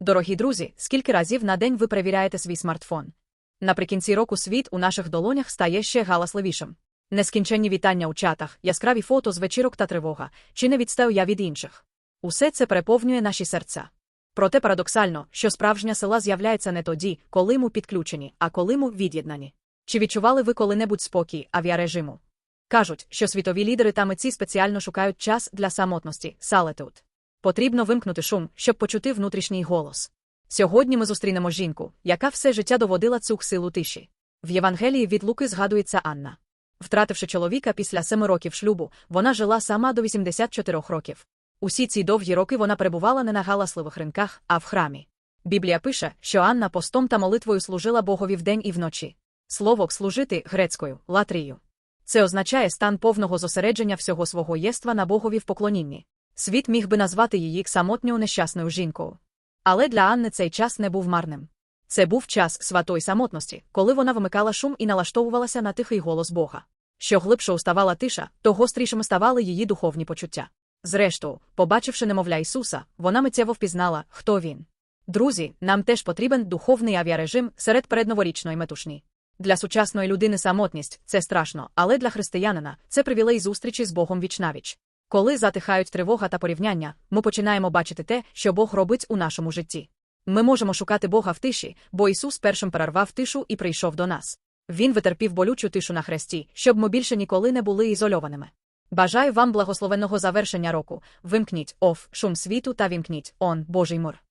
Дорогі друзі, скільки разів на день ви перевіряєте свій смартфон? Наприкінці року світ у наших долонях стає ще галасливішим. Нескінченні вітання у чатах, яскраві фото з вечірок та тривога, чи не відстаю я від інших. Усе це переповнює наші серця. Проте парадоксально, що справжня села з'являється не тоді, коли му підключені, а коли му від'єднані. Чи відчували ви коли-небудь спокій авіарежиму? Кажуть, що світові лідери та митці спеціально шукають час для самотності, салетут. Потрібно вимкнути шум, щоб почути внутрішній голос. Сьогодні ми зустрінемо жінку, яка все життя доводила цю силу тиші. В Євангелії від Луки згадується Анна. Втративши чоловіка після семи років шлюбу, вона жила сама до 84 років. Усі ці довгі роки вона перебувала не на галасливих ринках, а в храмі. Біблія пише, що Анна постом та молитвою служила Богові вдень і вночі. Слово служити грецькою латрію. Це означає стан повного зосередження всього свого єства на Богові в поклонінні. Світ міг би назвати її самотньою нещасною жінкою. Але для Анни цей час не був марним. Це був час святої самотності, коли вона вимикала шум і налаштовувалася на тихий голос Бога. Що глибше уставала тиша, то гострішими ставали її духовні почуття. Зрештою, побачивши немовля Ісуса, вона миттєво впізнала, хто він. Друзі, нам теж потрібен духовний авіарежим серед передноворічної метушні. Для сучасної людини самотність це страшно, але для християнина це привілей зустрічі з Богом вічнавіч. Коли затихають тривога та порівняння, ми починаємо бачити те, що Бог робить у нашому житті. Ми можемо шукати Бога в тиші, бо Ісус першим перервав тишу і прийшов до нас. Він витерпів болючу тишу на хресті, щоб ми більше ніколи не були ізольованими. Бажаю вам благословенного завершення року. Вимкніть оф шум світу та вімкніть он Божий мир.